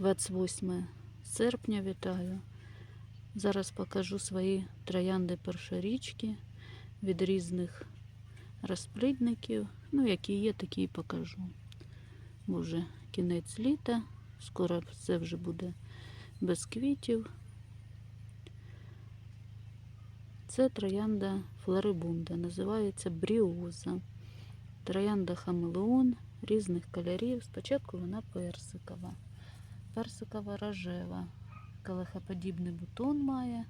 28 серпня вітаю. Зараз покажу свої троянди першорічки від різних розплідників. Ну, які є, такі і покажу. Бо вже кінець літа, скоро все вже буде без квітів. Це троянда флорибунда, називається бріоза. Троянда хамелеон різних кольорів. Спочатку вона персикова, персикова рожева, колехоподібний бутон має.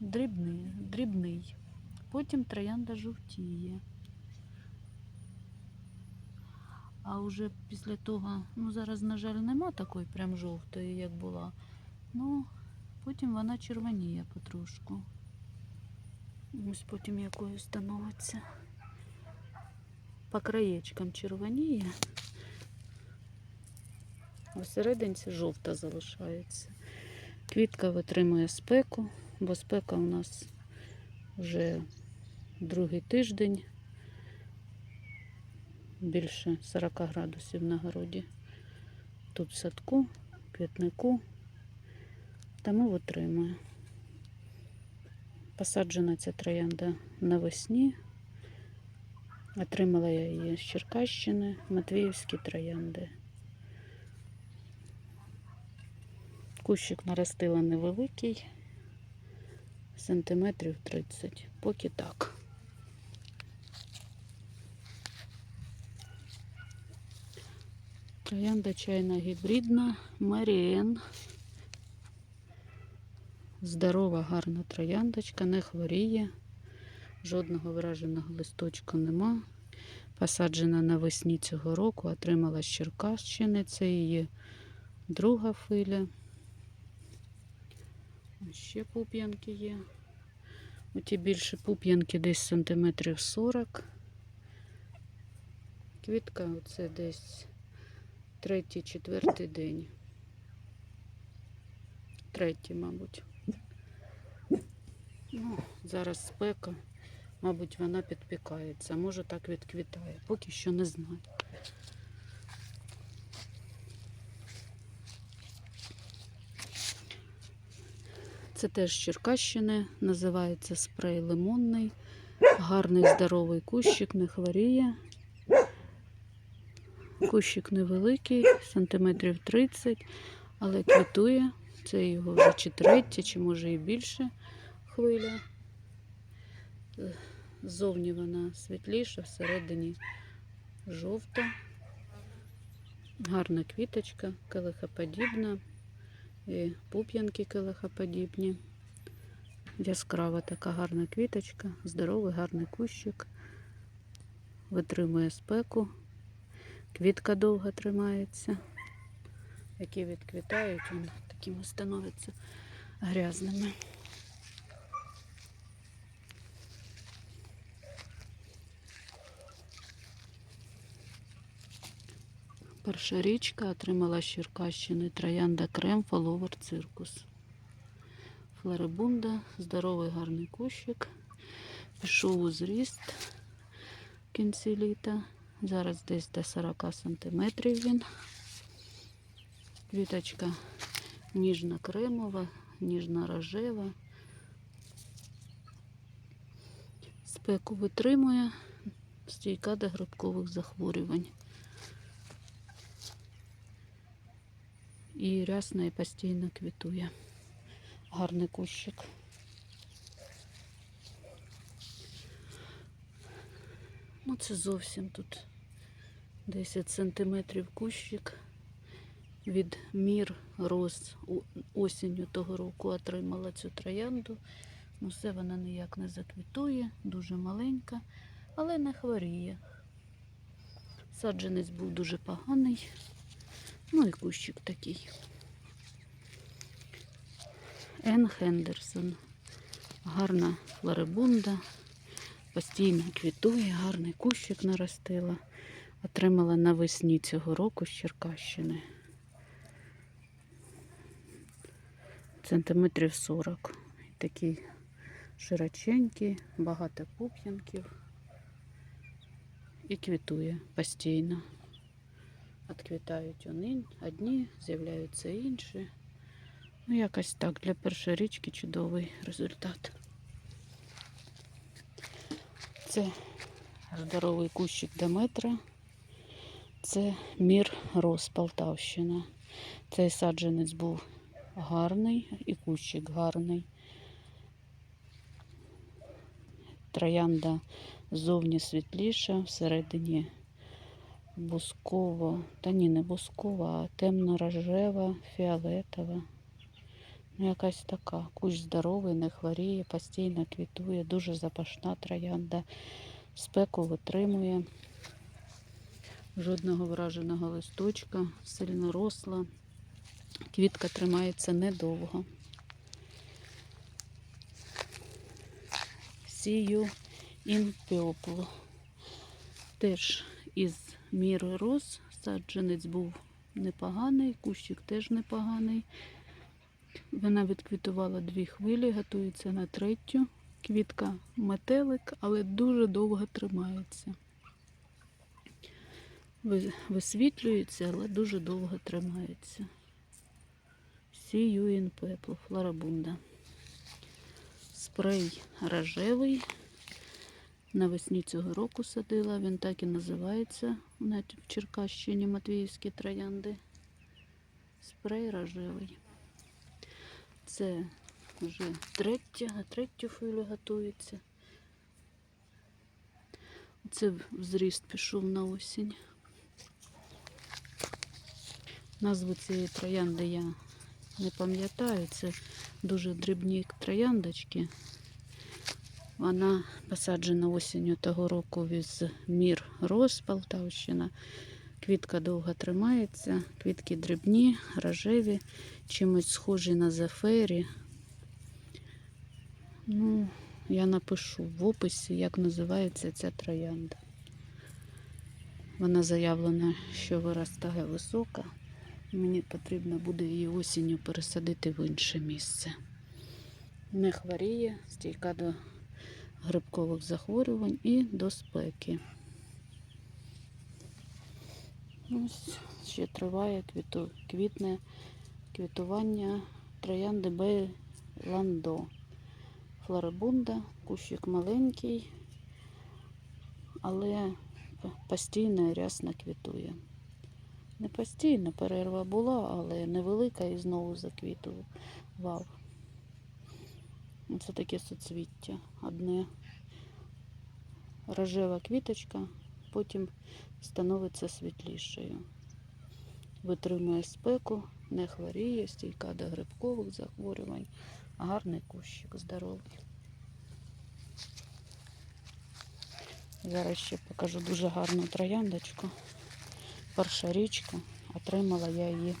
Дрібний, дрібний. Потім троянда жовтіє. А вже після того, ну зараз, на жаль, нема такої прям жовтої, як була. Ну, потім вона червоніє потрошку. Ось потім якою становиться. По краєчкам червоніє. А всерединці жовта залишається. Квітка витримує спеку, бо спека у нас вже другий тиждень. Більше 40 градусів на городі. Тут в садку, квітнику. Тому витримує. Посаджена ця троянда навесні. Отримала я її з Черкащини, Матвіївські троянди. Кущик наростила невеликий, сантиметрів 30, поки так. Троянда чайна гібридна, Маріен. Здорова, гарна трояндочка, не хворіє, жодного враженого листочка нема. Посаджена навесні цього року, отримала з Черкащини. Це її друга филя. Ще пуп'янки є. Оті більше пуп'янки десь сантиметрів 40. Квітка оце десь третій, четвертий день. Третій, мабуть. Ну, зараз спека, мабуть, вона підпікається. Може так відквітає. Поки що не знаю. Це теж Черкащини, називається спрей лимонний. Гарний здоровий кущик, не хворіє. Кущик невеликий, сантиметрів 30, але квітує. Це його вже чи третя, чи може і більше хвиля. Ззовні вона світліша, всередині жовта. Гарна квіточка, келихоподібна. І пуп'янки келихоподібні. Яскрава така гарна квіточка, здоровий, гарний кущик. Витримує спеку. Квітка довго тримається. Які відквітають, вони такими становляться грязними. Перша річка отримала з Черкащини троянда крем фоловер циркус. Флорибунда, здоровий гарний кущик. Пішов у зріст в кінці літа. Зараз десь до 40 сантиметрів він. Квіточка ніжно-кремова, ніжно-рожева. Спеку витримує, стійка до грибкових захворювань. І рясно і постійно квітує. Гарний кущик. Ну, це зовсім тут 10 сантиметрів кущик. Від мір роз осінню того року отримала цю троянду. Ну, все вона ніяк не заквітує, дуже маленька, але не хворіє. Саджанець був дуже поганий. Ну і кущик такий. Ен Хендерсон. Гарна флорибунда. Постійно квітує, гарний кущик наростила. Отримала навесні цього року з Черкащини. Сантиметрів 40. Такий широченький, багато пуп'янків і квітує постійно. Відквітають одні, з'являються інші. Ну, якось так, для першої річки чудовий результат. Це здоровий кущик Деметра. Це мір роз Полтавщина. Цей саджанець був гарний і кущик гарний. Троянда ззовні світліша, всередині бусково, та ні, не бускова, а темно-рожева, фіолетова. Ну, якась така. Кущ здоровий, не хворіє, постійно квітує, дуже запашна троянда, спеку витримує. Жодного враженого листочка, сильно росла. Квітка тримається недовго. Сію Purple. Теж із міри роз. Саджанець був непоганий, кущик теж непоганий. Вона відквітувала дві хвилі, готується на третю. Квітка метелик, але дуже довго тримається. Висвітлюється, але дуже довго тримається. Purple, флорабунда. Спрей рожевий. Навесні цього року садила. Він так і називається навіть в Черкащині Матвіївські троянди. Спрей рожевий. Це вже третя, на третю хвилю готується. Це взріст пішов на осінь. Назву цієї троянди я не пам'ятаю. Це дуже дрібні трояндочки. Вона посаджена осінню того року з мір роз Полтавщина. Квітка довго тримається, квітки дрібні, рожеві, чимось схожі на зефері. Ну, я напишу в описі, як називається ця троянда. Вона заявлена, що виростає висока. Мені потрібно буде її осінню пересадити в інше місце. Не хворіє, стійка до грибкових захворювань і до спеки. Ось ще триває квіту, квітне квітування троянди Бейландо. Флорибунда, кущик маленький, але постійно і рясно квітує. Не постійно перерва була, але невелика і знову заквітував. Це таке соцвіття. Одне рожева квіточка, потім становиться світлішою. Витримує спеку, не хворіє, стійка до грибкових захворювань. Гарний кущик, здоровий. Зараз ще покажу дуже гарну трояндочку. Перша річка. Отримала я її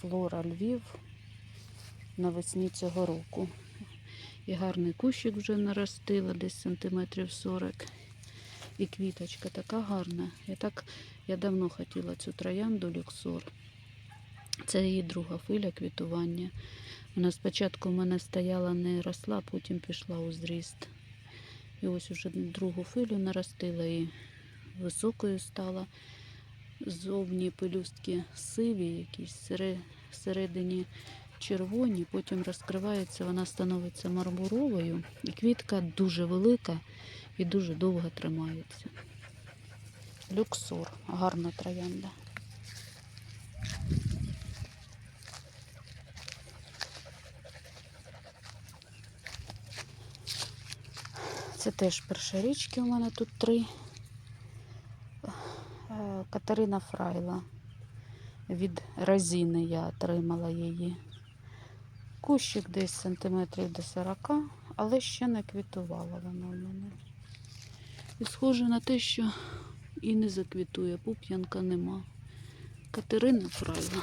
Флора Львів навесні цього року. І гарний кущик вже наростила, десь сантиметрів 40. І квіточка така гарна. Я так я давно хотіла цю троянду люксор. Це її друга хвиля квітування. Вона спочатку в мене стояла, не росла, потім пішла у зріст. І ось уже другу хвилю наростила і високою стала. Зовні пелюстки сиві, якісь сере- всередині червоні, потім розкривається, вона становиться мармуровою, і квітка дуже велика і дуже довго тримається. Люксор, гарна троянда. Це теж першорічки у мене тут три. Е, Катерина Фрайла. Від Розіни я отримала її. Кущик десь сантиметрів до 40, але ще не квітувала вона у мене. І схоже на те, що і не заквітує, пуп'янка нема. Катерина Фрайла.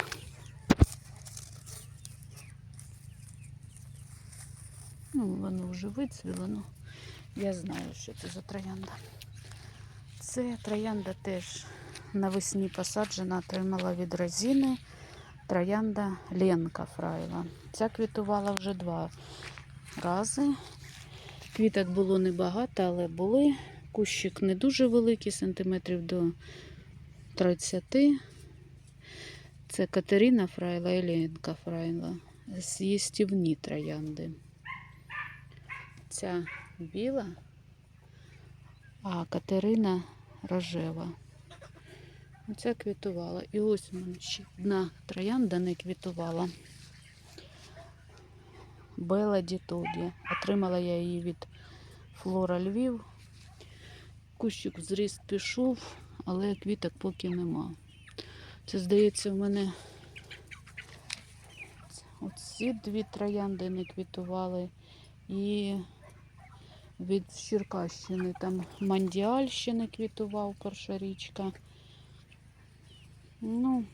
Ну, воно вже вицвіло, ну я знаю, що це за троянда. Це троянда теж навесні посаджена, отримала від розіни. Троянда Ленка Фрайла. Ця квітувала вже два рази. Квіток було небагато, але були. Кущик не дуже великий, сантиметрів до 30. Це Катерина Фрайла і Ленка Фрайла. З'їстівні троянди. Ця біла, а Катерина рожева. Оця квітувала. І ось у мене ще одна троянда не квітувала. Бела Дітоді. Отримала я її від Флора Львів. Кущик зріст пішов, але квіток поки нема. Це, здається, в мене оці дві троянди не квітували. І від Черкащини там Мандіаль ще не квітував перша річка. Ну,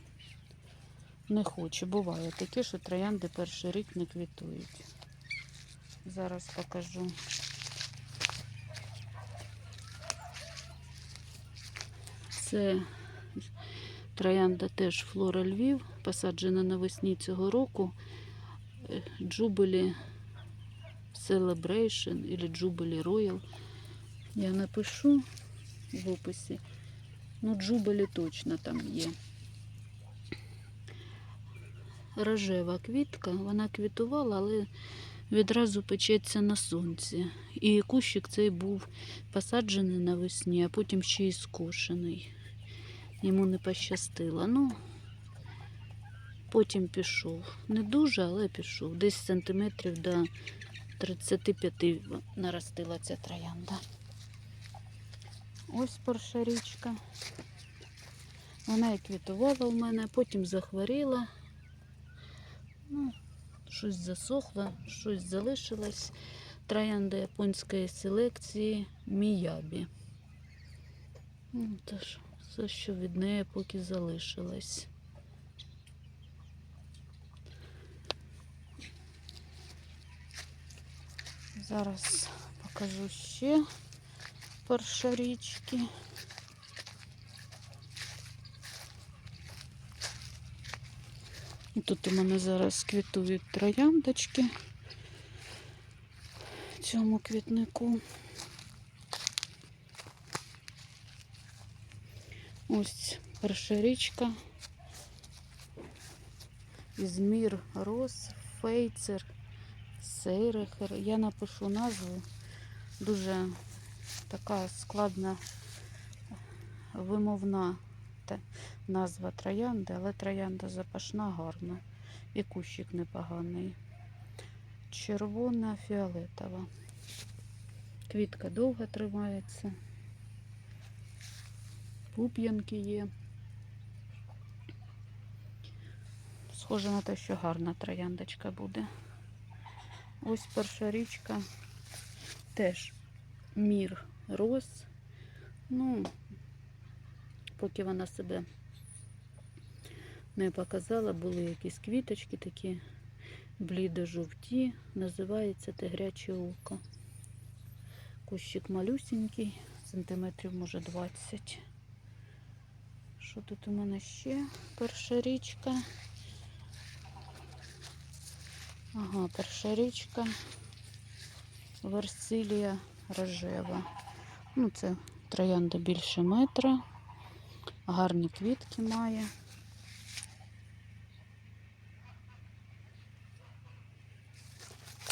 не хочу. Буває таке, що троянди перший рік не квітують. Зараз покажу. Це троянда теж Флора Львів, посаджена навесні цього року. Е, Джубелі Celebration или Jubilee Royal. Я напишу в описі. Ну, Джубелі точно там є. Рожева квітка, вона квітувала, але відразу печеться на сонці. І кущик цей був посаджений навесні, а потім ще й скошений. Йому не пощастило. Ну, потім пішов. Не дуже, але пішов. Десь сантиметрів до 35 наростила ця троянда. Ось перша річка. Вона і квітувала в мене, потім захворіла. Ну, щось засохло, щось залишилось. Троянда японської селекції Міябі. Ну, Тож, все, що від неї поки залишилось. Зараз покажу ще першорічки. І тут у мене зараз квітують трояндочки цьому квітнику. Ось перша річка. Ізмір Рос, Фейцер, Сейрехер. Я напишу назву. Дуже така складна вимовна назва троянди, але троянда запашна гарна. І кущик непоганий. Червона фіолетова. Квітка довго тримається. Пуп'янки є. Схоже на те, що гарна трояндочка буде. Ось перша річка. Теж мір роз. Ну, поки вона себе не показала, були якісь квіточки такі блідо-жовті. Називається тигряче око. Кущик малюсенький, сантиметрів може 20. Що тут у мене ще? Перша річка. Ага, перша річка. Версилія рожева. Ну, це троянда більше метра. Гарні квітки має.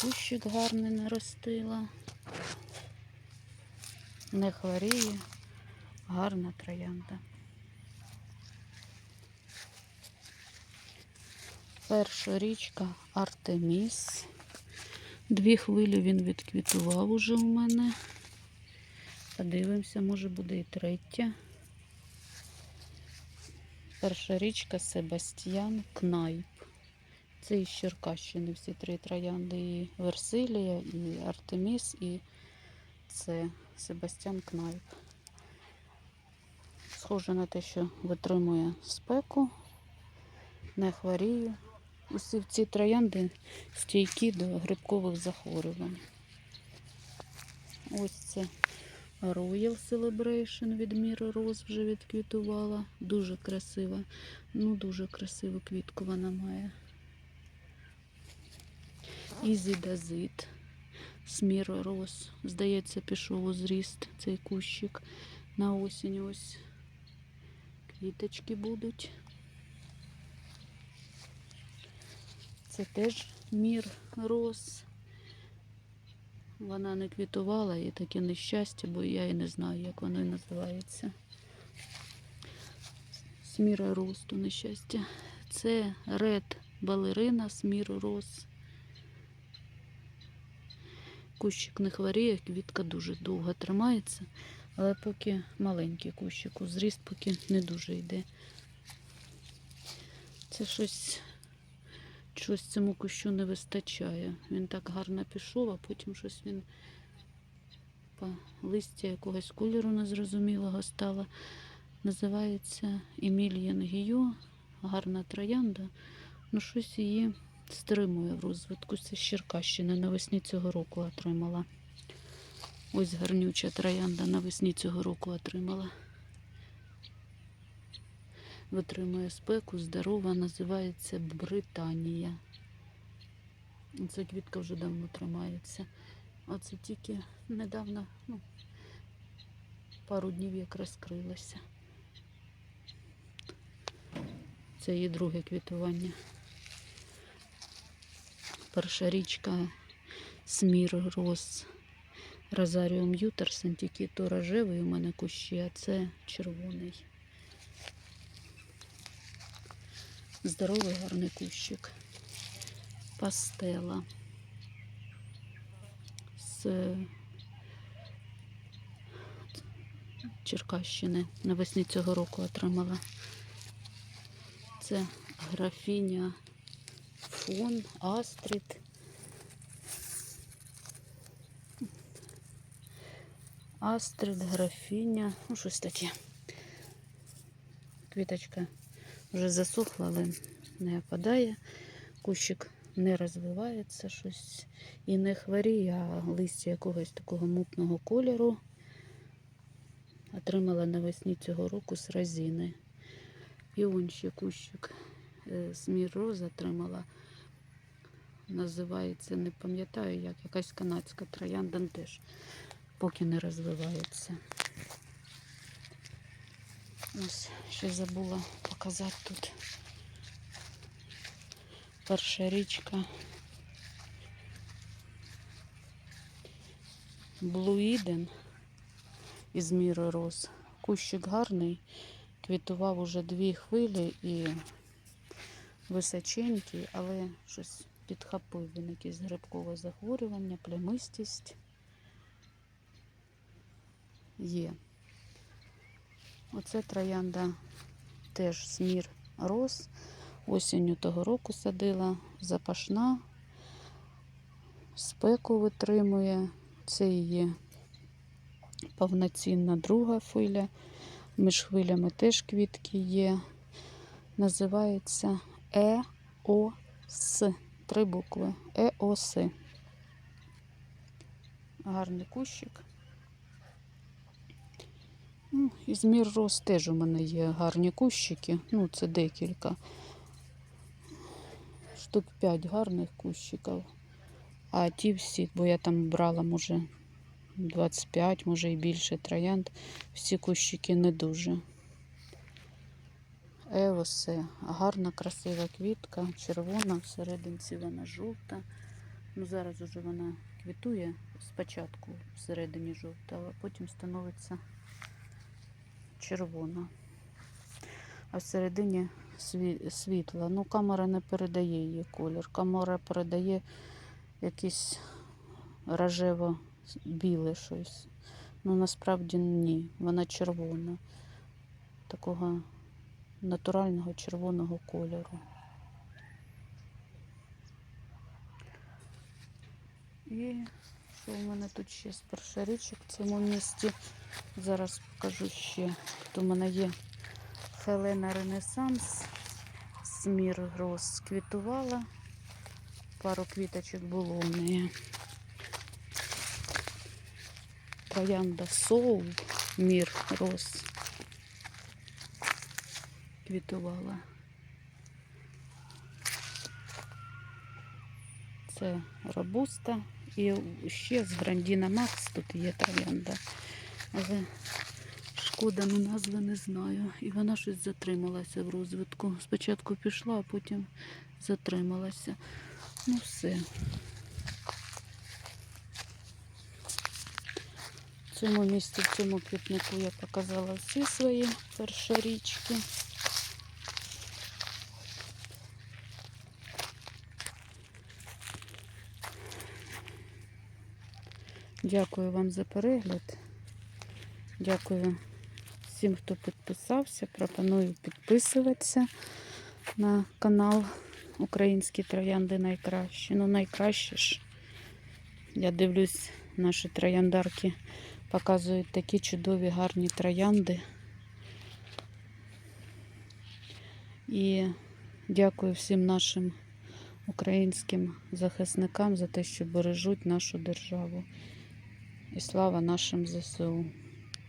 Кущик гарний наростила. Не хворіє. Гарна троянда. Перша річка Артеміс. Дві хвилі він відквітував уже у мене. Подивимося, може буде і третя. Перша річка Себастьян Кнайп. Це із Черкащини всі три троянди. І Версилія, і Артеміс, і це Себастьян Кнайп. Схоже на те, що витримує спеку, не хворіє. Усі ці троянди стійкі до грибкових захворювань. Ось це Royal Celebration від Міри Роз вже відквітувала. Дуже красива. Ну, дуже красиву квітку вона має. Ізі Дазит. Сміро Роз. Здається, пішов у зріст цей кущик. На осінь ось квіточки будуть. Це теж мір. Вона не квітувала і таке нещастя, бо я і не знаю, як воно і називається. Сміра росту нещастя. Це ред балерина смір роз. Кущик не хворіє, квітка дуже довго тримається, але поки маленький кущик, зріст поки не дуже йде. Це щось, щось цьому кущу не вистачає. Він так гарно пішов, а потім щось він по листя якогось кольору незрозумілого стало. Називається Емільян Гіо, гарна троянда. Ну, щось її стримує в розвитку. Це з Черкащини навесні цього року отримала. Ось гарнюча троянда навесні цього року отримала. Витримує спеку, здорова, називається Британія. Ця квітка вже давно тримається. Оце тільки недавно, ну, пару днів як розкрилася. Це її друге квітування. Перша річка Смір Роз. Розаріум Ютерсен, тільки то рожевий у мене кущі, а це червоний. Здоровий гарний кущик. Пастела. З Черкащини навесні цього року отримала. Це графіня фон, Астрід. Астрид, графіня, ну щось таке. Квіточка вже засохла, але не опадає. Кущик не розвивається, щось і не хворіє, а листя якогось такого мутного кольору. Отримала навесні цього року з он ще кущик е, Смір Роз отримала. Називається, не пам'ятаю, як якась канадська троянда теж поки не розвивається. Ось ще забула показати тут. Перша річка. Блуїден із міри роз. Кущик гарний, квітував уже дві хвилі і височенький, але щось підхопив він якесь грибкове захворювання, плямистість є. Оце троянда теж смір роз. Осінню того року садила, запашна, спеку витримує. Це її повноцінна друга хвиля. Між хвилями теж квітки є. Називається ЕОС. Три букви. ЕОС. Гарний кущик. Ну, із мір роз теж у мене є гарні кущики. Ну, це декілька. Штук 5 гарних кущиків. А ті всі, бо я там брала, може, 25, може і більше троянд. Всі кущики не дуже. Евосе, гарна, красива квітка, червона, всерединці вона жовта. Ну, зараз уже вона квітує спочатку всередині жовта, а потім становиться червона. А всередині світла. Ну, камера не передає її колір. Камера передає якесь рожево-біле щось. Ну, насправді ні, вона червона. Такого натурального червоного кольору. І що у мене тут ще з першорічок в цьому місті? Зараз покажу ще. Тут у мене є Хелена Ренесанс. Смір роз квітувала. Пару квіточок було у неї. Троянда Соул, мір роз. Квітувала. Це робуста. І ще з Грандіна Макс тут є троянда. Але шкода, ну назви не знаю. І вона щось затрималася в розвитку. Спочатку пішла, а потім затрималася. Ну все. В цьому місці, в цьому квітнику я показала всі свої першорічки. Дякую вам за перегляд. Дякую всім, хто підписався. Пропоную підписуватися на канал Українські троянди найкращі. Ну, найкраще ж. Я дивлюсь, наші трояндарки показують такі чудові гарні троянди. І дякую всім нашим українським захисникам за те, що бережуть нашу державу. І слава нашим ЗСУ.